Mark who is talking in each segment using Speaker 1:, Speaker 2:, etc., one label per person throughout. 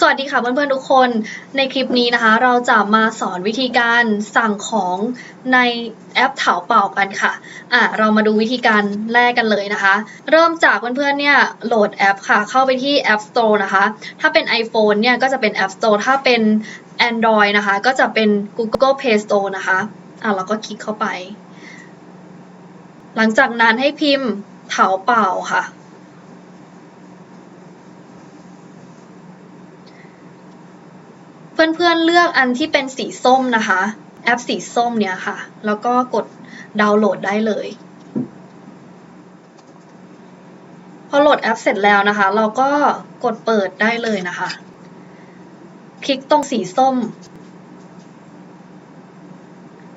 Speaker 1: สวัสดีค่ะเพื่อนๆทุกคนในคลิปนี้นะคะ เราจะมาสอนวิธีการสั่งของในแอปเถาเป่ากันค่ะอะ เรามาดูวิธีการแรกกันเลยนะคะ เริ่มจากเพื่อนๆเนี่ยโหลดแอปค่ะ เข้าไปที่ App Store นะคะ ถ้าเป็น iPhone เนี่ยก็จะเป็น App Store ถ้าเป็น Android นะคะ ก็จะเป็น Google Play Store นะคะอะเราก็คลิกเข้าไป หลังจากนั้นให้พิมพ์เถาเป่าค่ะ เพื่อนๆเลือกอันที่เป็นสีส้มนะคะ แอปสีส้มเนี่ยค่ะ แล้วก็กดดาวน์โหลดได้เลย พอโหลดแอปเสร็จแล้วนะคะ เราก็กดเปิดได้เลยนะคะ คลิกตรงสีส้ม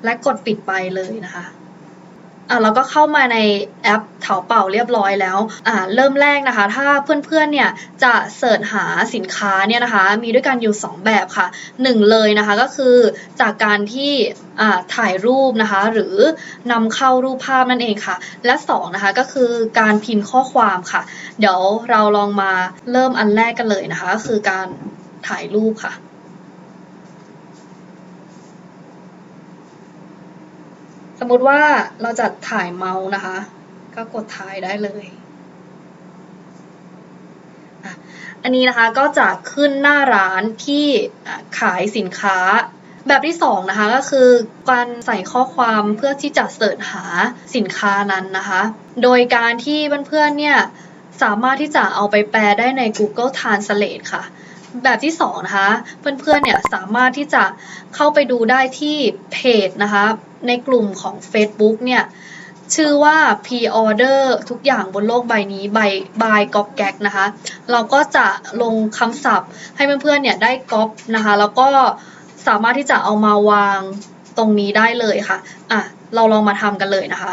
Speaker 1: และกดปิดไปเลยนะคะ อะเราก็เข้ามาในแอปเถาเป่าเรียบร้อยแล้วอ่าเริ่มแรกนะคะ ถ้าเพื่อนๆเนี่ยจะเสิร์ชหาสินค้าเนี่ยนะคะ มีด้วยกันอยู่ 2 แบบค่ะ 1 เลยนะคะก็คือจากการที่อ่าถ่ายรูปนะคะ หรือนำเข้ารูปภาพนั่นเองค่ะ และ 2 นะคะก็คือการพิมพ์ข้อความค่ะ เดี๋ยวเราลองมาเริ่มอันแรกกันเลยนะคะก็คือการถ่ายรูปค่ะ สมมุติว่าเราจะถ่ายเมาส์นะคะ ก็กดถ่ายได้เลย อันนี้นะคะก็จะขึ้นหน้าร้านที่ขายสินค้า แบบที่สองนะคะก็คือการใส่ข้อความเพื่อที่จะเสิร์ชหาสินค้านั้นนะคะ โดยการที่เพื่อนๆเนี่ยสามารถที่จะเอาไปแปลได้ใน Google Translate ค่ะ แบบที่สองนะคะ เพื่อนๆเนี่ยสามารถที่จะเข้าไปดูได้ที่เพจนะคะ ในกลุ่มของ Facebook เนี่ยชื่อว่า Pre-order ทุกอย่างบนโลกใบนี้ by by ก๊อปแก๊กนะคะ เราก็จะลงคำศัพท์ให้เพื่อนๆเนี่ยได้ก๊อปนะคะ แล้วก็สามารถที่จะเอามาวางตรงนี้ได้เลยค่ะ อะ เราลองมาทำกันเลยนะคะ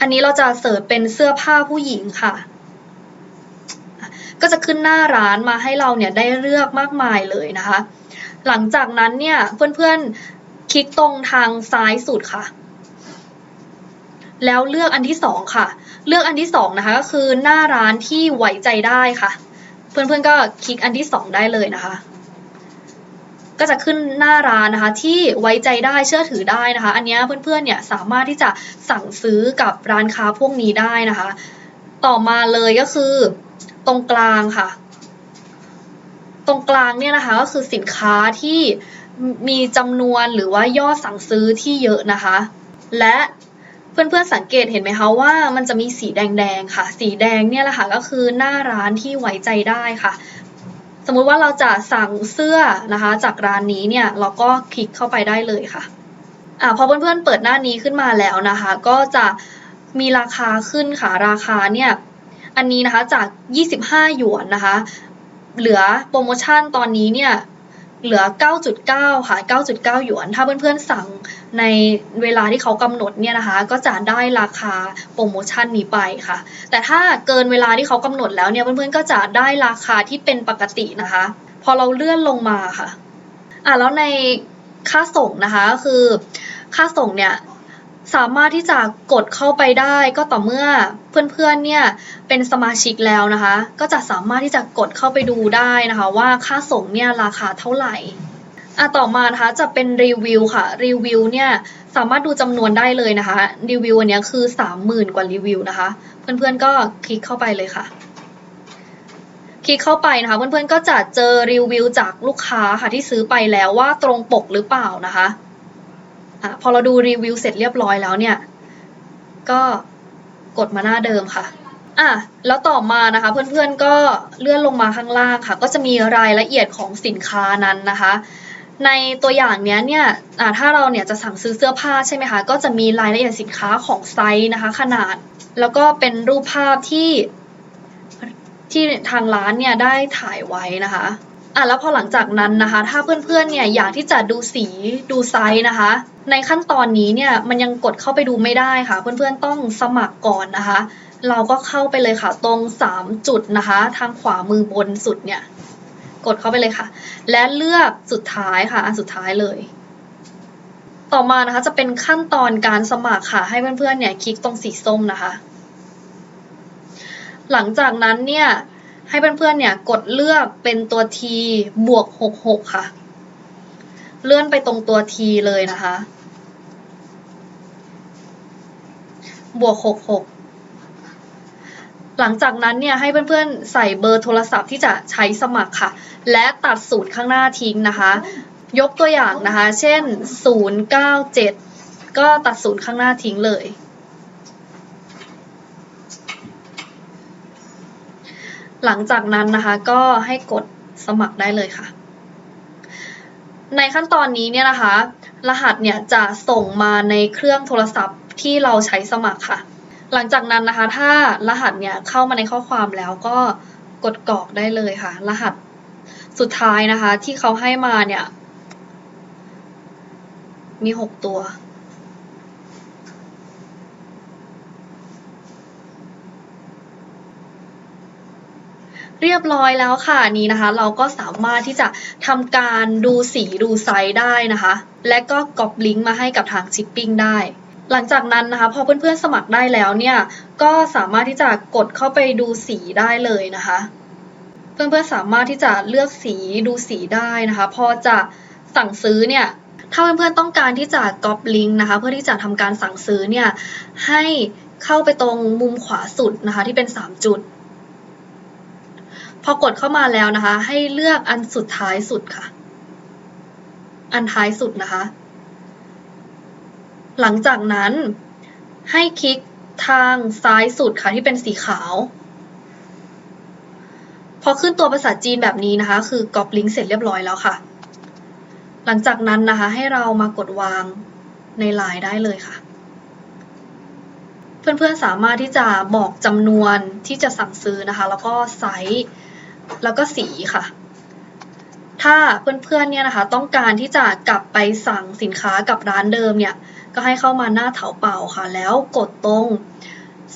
Speaker 1: อันนี้เราจะเสิร์ชเป็นเสื้อผ้าผู้หญิงค่ะ ก็จะขึ้นหน้าร้านมาให้เราเนี่ยได้เลือกมากมายเลยนะคะ หลังจากนั้นเนี่ยเพื่อนๆคลิกตรงทางซ้ายสุดค่ะ แล้วเลือกอันที่สองค่ะ เลือกอันที่สองนะคะก็คือหน้าร้านที่ไว้ใจได้ค่ะ เพื่อนๆก็คลิกอันที่สองได้เลยนะคะ ก็จะขึ้นหน้าร้านนะคะที่ไว้ใจได้เชื่อถือได้นะคะ อันนี้เพื่อนๆเนี่ยสามารถที่จะสั่งซื้อกับร้านค้าพวกนี้ได้นะคะ ต่อมาเลยก็คือตรงกลางค่ะ ตรงกลางเนี่ยนะคะก็คือสินค้าที่มีจำนวนหรือว่ายอดสั่งซื้อที่เยอะนะคะ และเพื่อนๆสังเกตเห็นไหมคะว่ามันจะมีสีแดงๆค่ะ สีแดงเนี่ยแหละค่ะก็คือหน้าร้านที่ไว้ใจได้ค่ะ สมมุติว่าเราจะสั่งเสื้อนะคะ จากร้านนี้เนี่ยเราก็คลิกเข้าไปได้เลยค่ะอ่าพอเพื่อนๆเปิดหน้านี้ขึ้นมาแล้วนะคะ ก็จะมีราคาขึ้นค่ะราคาเนี่ยอันนี้นะคะจาก 25 หยวนนะคะ เหลือโปรโมชั่นตอนนี้เนี่ย เหลือ 9.9 ค่ะ 9.9 หยวน ถ้าเพื่อนๆสั่งในเวลาที่เขากำหนดเนี่ยนะคะ ก็จะได้ราคาโปรโมชั่นนี้ไปค่ะ แต่ถ้าเกินเวลาที่เขากำหนดแล้วเนี่ยเพื่อนๆก็จะได้ราคาที่เป็นปกตินะคะ พอเราเลื่อนลงมาค่ะ อะแล้วในค่าส่งนะคะก็คือค่าส่งเนี่ย สามารถที่จะกดเข้าไปได้ก็ต่อเมื่อเพื่อนๆเนี่ยเป็นสมาชิกแล้วนะคะ ก็จะสามารถที่จะกดเข้าไปดูได้นะคะ ว่าค่าส่งเนี่ยราคาเท่าไหร่อะต่อมานะคะจะเป็นรีวิวค่ะรีวิวเนี่ยสามารถดูจำนวนได้เลยนะคะรีวิวอันนี้คือ 30,000 กว่ารีวิวนะคะ เพื่อนๆก็คลิกเข้าไปเลยค่ะ คลิกเข้าไปนะคะ เพื่อนๆก็จะเจอรีวิวจากลูกค้าค่ะที่ซื้อไปแล้วว่าตรงปกหรือเปล่านะคะ อพอเราดูรีวิวเสร็จเรียบร้อยแล้วเนี่ย ก็กดมาหน้าเดิมค่ะอะแล้วต่อมานะคะเพื่อนๆก็เลื่อนลงมาข้างล่างค่ะ ก็จะมีรายละเอียดของสินค้านั้นนะคะ ในตัวอย่างเนี้ยเนี่ยอะถ้าเราเนี่ยจะสั่งซื้อเสื้อผ้าใช่ไหมคะก็จะมีรายละเอียดสินค้าของไซส์นะคะ ขนาด แล้วก็เป็นรูปภาพที่ที่ทางร้านเนี่ยได้ถ่ายไว้นะคะ อะแล้วพอหลังจากนั้นนะคะ ถ้าเพื่อนๆเนี่ยอยากที่จะดูสีดูไซส์นะคะ ในขั้นตอนนี้เนี่ยมันยังกดเข้าไปดูไม่ได้ค่ะ เพื่อนๆต้องสมัครก่อนนะคะ เราก็เข้าไปเลยค่ะ ตรง 3 จุดนะคะ ทางขวามือบนสุดเนี่ยกดเข้าไปเลยค่ะ และเลือกสุดท้ายค่ะอันสุดท้ายเลย ต่อมานะคะจะเป็นขั้นตอนการสมัครค่ะ ให้เพื่อนๆเนี่ยคลิกตรงสีส้มนะคะ หลังจากนั้นเนี่ย ให้เพื่อนๆเนี่ยกดเลือกเป็นตัว T บวก 66 ค่ะ เลื่อนไปตรงตัว T เลยนะคะ บวก 66 หลังจากนั้นเนี่ยให้เพื่อนๆใส่เบอร์โทรศัพท์ที่จะใช้สมัครค่ะ และตัดสูตรข้างหน้าทิ้งนะคะ ยกตัวอย่างนะคะ เช่น 097 ก็ตัดศูนย์ข้างหน้าทิ้งเลย หลังจากนั้นนะคะก็ให้กดสมัครได้เลยค่ะ ในขั้นตอนนี้เนี่ยนะคะ รหัสเนี่ยจะส่งมาในเครื่องโทรศัพท์ที่เราใช้สมัครค่ะ หลังจากนั้นนะคะ ถ้ารหัสเนี่ยเข้ามาในข้อความแล้วก็กดกรอกได้เลยค่ะ รหัสสุดท้ายนะคะที่เขาให้มาเนี่ย มีหกตัว เรียบร้อยแล้วค่ะนี้นะคะ เราก็สามารถที่จะทำการดูสีดูไซส์ได้นะคะ และก็ก๊อปลิงก์มาให้กับทางชิปปิ้งได้ หลังจากนั้นนะคะ พอเพื่อนๆสมัครได้แล้วเนี่ย ก็สามารถที่จะกดเข้าไปดูสีได้เลยนะคะ เพื่อนๆสามารถที่จะเลือกสีดูสีได้นะคะ พอจะสั่งซื้อเนี่ยถ้าเพื่อนๆต้องการที่จะก๊อปลิงก์นะคะ เพื่อที่จะทำการสั่งซื้อเนี่ยให้เข้าไปตรงมุมขวาสุดนะคะ ที่เป็น 3 จุด พอกดเข้ามาแล้วนะคะ ให้เลือกอันสุดท้ายสุดค่ะ อันท้ายสุดนะคะ หลังจากนั้นให้คลิกทางซ้ายสุดค่ะที่เป็นสีขาว พอขึ้นตัวภาษาจีนแบบนี้นะคะ คือกรอบลิงก์เสร็จเรียบร้อยแล้วค่ะ หลังจากนั้นนะคะ ให้เรามากดวางในไลน์ได้เลยค่ะ เพื่อนๆสามารถที่จะบอกจำนวนที่จะสั่งซื้อนะคะ แล้วก็ไซส์ แล้วก็สีค่ะ ถ้าเพื่อนๆเนี่ยนะคะ ต้องการที่จะกลับไปสั่งสินค้ากับร้านเดิมเนี่ย ก็ให้เข้ามาหน้าเถาเป่าค่ะ แล้วกดตรง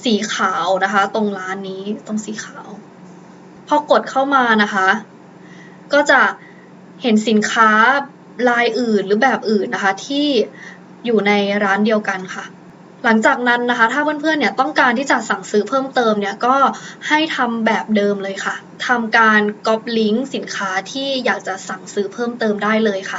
Speaker 1: สีขาวนะคะ ตรงร้านนี้ตรงสีขาว พอกดเข้ามานะคะ ก็จะเห็นสินค้าลายอื่นหรือแบบอื่นนะคะ ที่อยู่ในร้านเดียวกันค่ะ หลังจากนั้นนะคะ ถ้าเพื่อนๆเนี่ยต้องการที่จะสั่งซื้อเพิ่มเติมเนี่ยก็ให้ทำแบบเดิมเลยค่ะทำการก๊อปลิงก์สินค้าที่อยากจะสั่งซื้อเพิ่มเติมได้เลยค่ะ